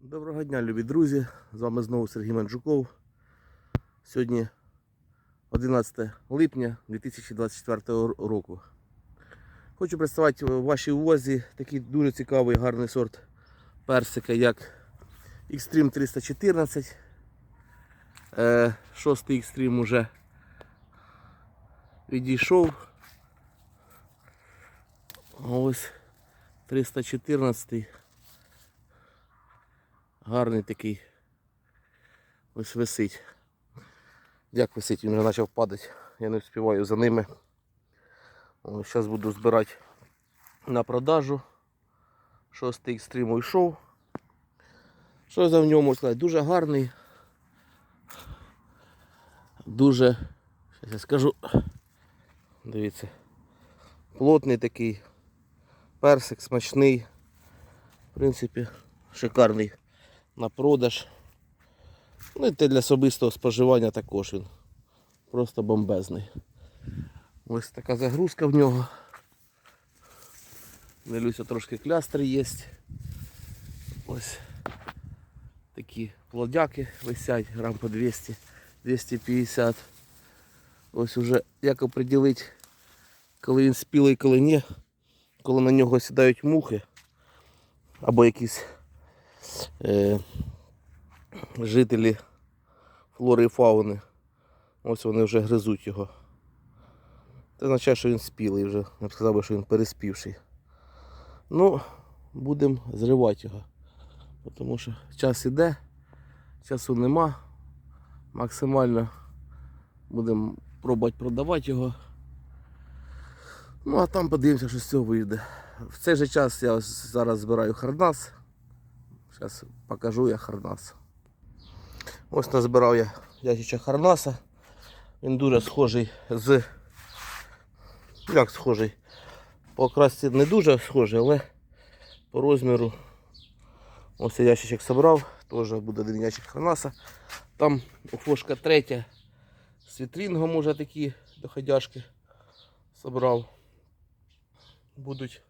Доброго дня, любі друзі! З вами знову Сергій Манджуков. Сьогодні 11 липня 2024 року. Хочу представити вашій увазі такий дуже цікавий гарний сорт персика, як Extreme 314. Е, Шостий Extreme уже відійшов. Ось 314 гарний такий. Ось висить. Як висить, він вже почав падати. Я не встигаю за ними. Зараз буду збирати на продажу. Шостий екстрим уйшов. Що за в ньому сказати? Дуже гарний. Дуже, зараз я скажу, дивіться, плотний такий, персик смачний. В принципі, шикарний на продаж. Ну і те для особистого споживання також він. Просто бомбезний. Ось така загрузка в нього. Дивлюся, трошки клястри є. Ось такі плодяки висять, грам по 200, 250. Ось уже як оприділити, коли він спілий, коли ні, коли на нього сідають мухи або якісь е, жителі флори і фауни. Ось вони вже гризуть його. Це означає, що він спілий вже. Я б сказав, що він переспівший. Ну, будемо зривати його. Тому що час іде, часу нема. Максимально будемо пробувати продавати його. Ну а там подивимося, що з цього вийде. В цей же час я зараз збираю харнас. Зараз покажу я харнас. Ось назбирав я ящичок харнаса. Він дуже схожий з. Як схожий? По окрасці не дуже схожий, але по розміру. Ось я ящичок зібрав, теж буде один ящик харнаса. Там фошка третя з вітрінгом уже такі доходяшки зібрав. Будуть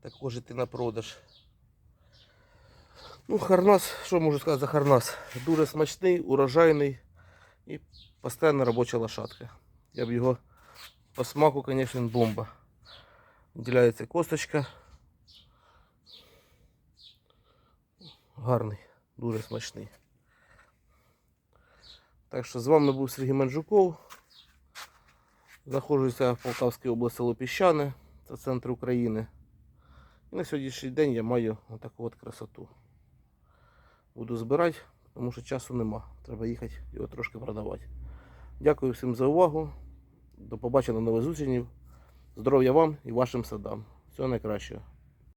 також йти на продаж. Ну, Харнас, що можу сказати за Харнас? Дуже смачний, урожайний і постійна робоча лошадка. Я б його по смаку, звісно, бомба. Виділяється косточка. Гарний, дуже смачний. Так що з вами був Сергій Манджуков. Знаходжуся в Полтавській області село Піщане, це центр України. І на сьогоднішній день я маю отаку от красоту. Буду збирати, тому що часу нема. Треба їхати його трошки продавати. Дякую всім за увагу. До побачення нових зустрічей. Здоров'я вам і вашим садам. Всього найкращого.